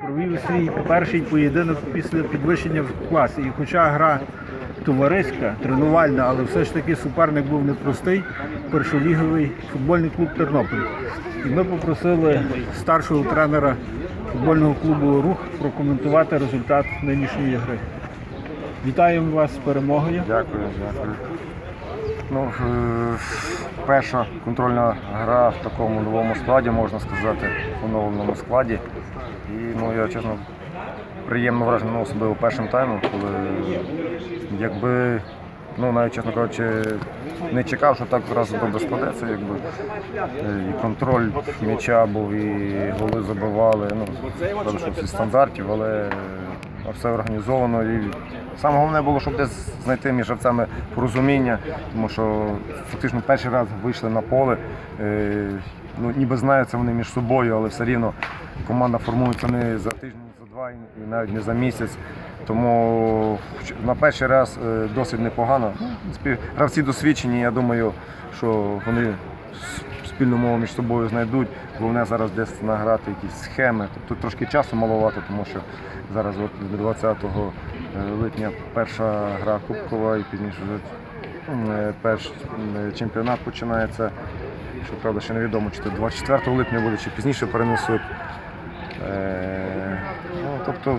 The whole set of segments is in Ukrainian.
провів свій перший поєдинок після підвищення в класі. І хоча гра товариська, тренувальна, але все ж таки суперник був непростий, першоліговий футбольний клуб Тернопіль. І ми попросили старшого тренера футбольного клубу Рух прокоментувати результат нинішньої гри. Вітаємо вас з перемогою. Дякую, дякую. Ну, е, перша контрольна гра в такому новому складі, можна сказати, у новому складі. І ну, я чесно приємно вражений, особливо першим таймом, коли якби, ну навіть чесно кажучи, не чекав, що так одразу добре складеться. Якби. І контроль м'яча був, і голи забивали. Ну, зі стандартів, але все організовано. І саме головне було, щоб десь знайти між гравцями порозуміння, тому що фактично перший раз вийшли на поле. Е, Ну, ніби знаються вони між собою, але все рівно команда формується не за тиждень, за два і навіть не за місяць. Тому на перший раз е, досить непогано. Ну, Гравці досвідчені, я думаю, що вони спільну мову між собою знайдуть. Головне зараз десь награти якісь схеми. Тобто трошки часу маловато, тому що зараз от 20 липня перша гра Кубкова і пізніше вже е, перший е, чемпіонат починається. Що ще невідомо, чи це 24 липня буде, чи пізніше перенесуть. Е, ну, тобто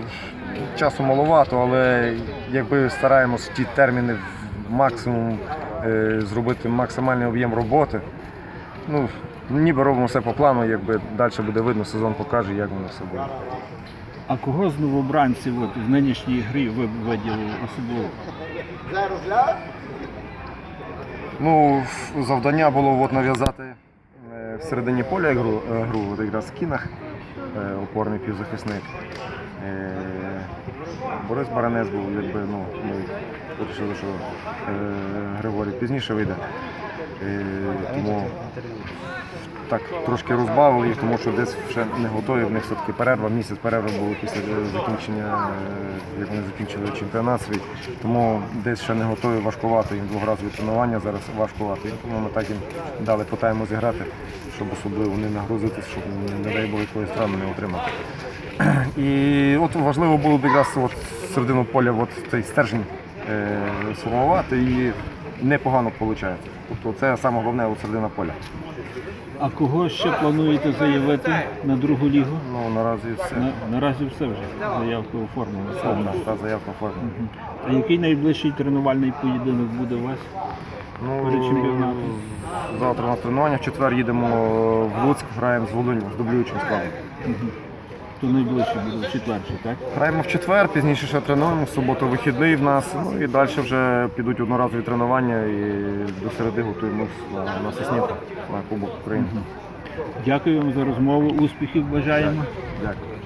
часу маловато, але якби стараємось ті терміни максимум е, зробити максимальний об'єм роботи. Ну, ніби робимо все по плану, якби далі буде видно, сезон покаже, як воно все буде. А кого з новобранців от, в нинішній грі ви б виділили особливо? Ну, завдання було от нав'язати е, всередині поля гру, е, гру от якраз в кінах, е, опорний півзахисник. Е, Борис Баранець був, якби, ну, ми вирішили, що е, Григорій пізніше вийде. Е, тому так трошки розбавили їх, тому що десь ще не готові. В них все-таки перерва, місяць перерви було після е, закінчення, е, як вони закінчили чемпіонат свій. Тому десь ще не готові важкувато їм двохразові тренування, зараз важкувато. І тому ми так їм дали по тайму зіграти, щоб особливо не нагрузитись, щоб не, дай Бог якоїсь травми не отримати. І от важливо було б якраз от середину поля от цей стержень сформувати і непогано виходить. Тобто це саме головне от середина поля. А кого ще плануєте заявити на другу лігу? Ну наразі все. На, наразі все вже. Заявка оформлена. Все, в нас та заявка оформлена. А який найближчий тренувальний поєдинок буде у вас? Ну, Перед чемпіонатом. Завтра у нас тренування, в четвер їдемо в Луцьк, граємо з Волиню, з дублюючим складом. То найближчий буде в четвертий, так? Граємо в четвер, пізніше ще тренуємо, в суботу вихідний в нас. Ну і далі вже підуть одноразові тренування і до середи готуємося на, на Соснівку, на Кубок України. Дякую вам за розмову. Успіхів бажаємо. Дякую.